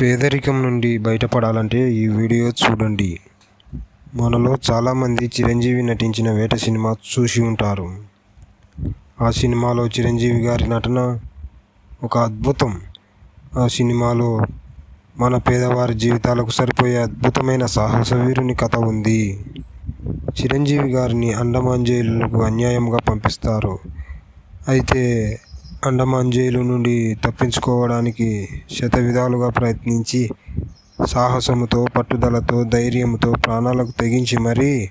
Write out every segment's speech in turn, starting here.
పేదరికం నుండి బయటపడాలంటే ఈ వీడియో చూడండి. మనలో చాలామంది చిరంజీవి నటించిన వేట సినిమా చూసి ఉంటారు. ఆ సినిమాలో చిరంజీవి గారి నటన ఒక అద్భుతం. ఆ సినిమాలో మన పేదవారి జీవితాలకు సరిపోయే అద్భుతమైన సాహస వీరుని కథ ఉంది. చిరంజీవి గారిని అండమాన్ జైలుకు అన్యాయంగా పంపిస్తారు. అయితే అండమాన్ జైలు నుండి తప్పించుకోవడానికి శతవిధాలుగా ప్రయత్నించి సాహసముతో పట్టుదలతో ధైర్యంతో ప్రాణాలకు తెగించి మరీ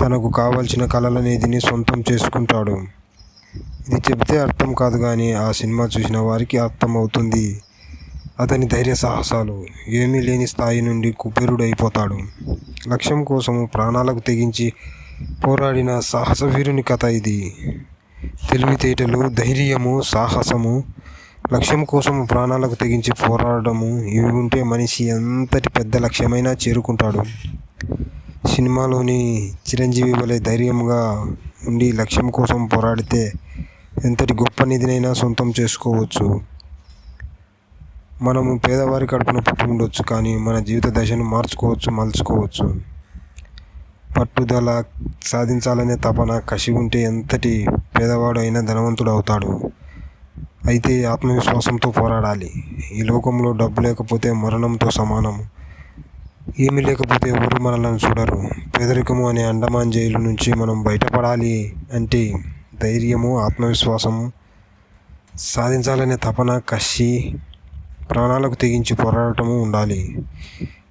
తనకు కావలసిన కళలనేదిని సొంతం చేసుకుంటాడు. ఇది చెబితే అర్థం కాదు కానీ ఆ సినిమా చూసిన వారికి అర్థమవుతుంది. అతని ధైర్య సాహసాలు ఏమీ లేని స్థాయి నుండి కుబేరుడైపోతాడు. లక్ష్యం కోసము ప్రాణాలకు తెగించి పోరాడిన సాహస వీరుని కథ ఇది. తెలివితేటలు ధైర్యము సాహసము లక్ష్యం కోసం ప్రాణాలకు తెగించి పోరాడము ఇవి ఉంటే మనిషి ఎంతటి పెద్ద లక్ష్యమైనా చేరుకుంటాడు. సినిమాలోని చిరంజీవి వలె ధైర్యంగా ఉండి లక్ష్యం కోసం పోరాడితే ఎంతటి గొప్ప నిధినైనా సొంతం చేసుకోవచ్చు. మనము పేదవారి కడుపున పుట్టి ఉండొచ్చు కానీ మన జీవిత దశను మార్చుకోవచ్చు మలుచుకోవచ్చు. పట్టుదల సాధించాలనే తపన కసి ఉంటే ఎంతటి పేదవాడు అయినా ధనవంతుడు అవుతాడు అయితే ఆత్మవిశ్వాసంతో పోరాడాలి. ఈ లోకంలో డబ్బు లేకపోతే మరణంతో సమానం. ఏమీ లేకపోతే ఎవరు మనల్ని చూడరు. పేదరికము అనే అండమాన్ జైలు నుంచి మనం బయటపడాలి అంటే ధైర్యము ఆత్మవిశ్వాసము సాధించాలనే తపన కసి ప్రాణాలకు తెగించి పోరాడటము ఉండాలి.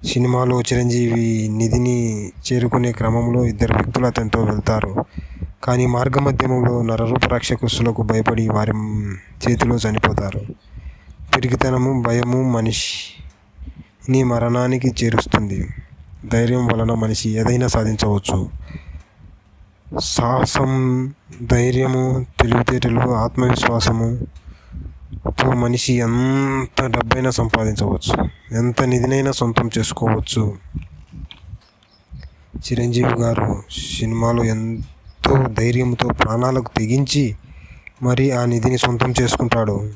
సినిమాలో చిరంజీవి నిధిని చేరుకునే క్రమంలో ఇద్దరు వ్యక్తులు అతనితో వెళ్తారు. కానీ మార్గమధ్యంలో నరరూప రాక్షసులకు భయపడి వారి చేతిలో చనిపోతారు. పిరికితనము భయము మనిషిని మరణానికి చేరుస్తుంది. ధైర్యం వలన మనిషి ఏదైనా సాధించవచ్చు. సాహసం ధైర్యము తెలివితేటలు ఆత్మవిశ్వాసము తో మనిషి ఎంత డబ్బైనా సంపాదించవచ్చు ఎంత నిధినైనా సొంతం చేసుకోవచ్చు. చిరంజీవి గారు సినిమాలో ఎంతో ధైర్యంతో ప్రాణాలకు తెగించి మరి ఆ నిధిని సొంతం చేసుకుంటాడు.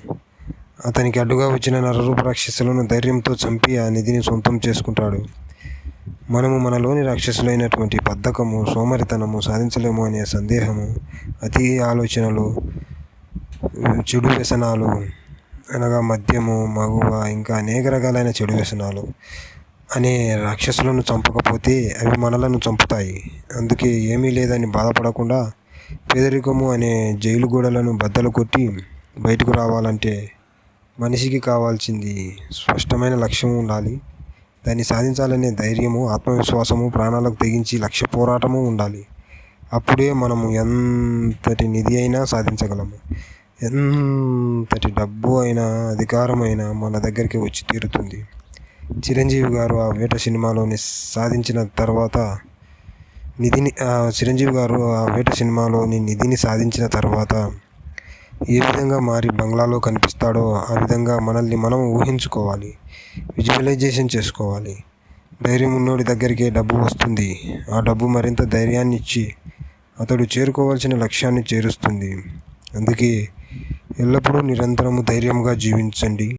అతనికి అడ్డుగా వచ్చిన నరరూప రాక్షసులను ధైర్యంతో చంపి ఆ నిధిని సొంతం చేసుకుంటాడు. మనము మనలోని రాక్షసులైనటువంటి బద్ధకము సోమరితనము సాధించలేము అనే సందేహము అతి ఆలోచనలు చెడు వ్యసనాలు అనగా మద్యము మగువ ఇంకా అనేక రకాలైన చెడు వ్యసనాలు అనే రాక్షసులను చంపకపోతే అవి మనలను చంపుతాయి. అందుకే ఏమీ లేదని బాధపడకుండా పేదరికము అనే జైలు గోడలను బద్దలు కొట్టి బయటకు రావాలంటే మనిషికి కావాల్సింది స్పష్టమైన లక్ష్యం ఉండాలి. దాన్ని సాధించాలనే ధైర్యము ఆత్మవిశ్వాసము ప్రాణాలకు తెగించి లక్ష్య పోరాటము ఉండాలి. అప్పుడే మనము ఎంతటి నిధి అయినా సాధించగలము. ఎంతటి డబ్బు అయినా అధికారం అయినా మన దగ్గరికి వచ్చి తీరుతుంది. చిరంజీవి గారు ఆ వేట సినిమాలోని సాధించిన తర్వాత నిధిని చిరంజీవి గారు ఆ వేట సినిమాలోని నిధిని సాధించిన తర్వాత ఏ విధంగా మారి బంగ్లాలో కనిపిస్తాడో ఆ విధంగా మనల్ని మనం ఊహించుకోవాలి. విజువలైజేషన్ చేసుకోవాలి. ధైర్యం ఉన్నోడి దగ్గరికి డబ్బు వస్తుంది. ఆ డబ్బు మరింత ధైర్యాన్ని ఇచ్చి అతడు చేరుకోవాల్సిన లక్ష్యాన్ని చేరుస్తుంది. అందుకే ఎల్లప్పుడూ నిరంతరము ధైర్యంగా జీవించండి.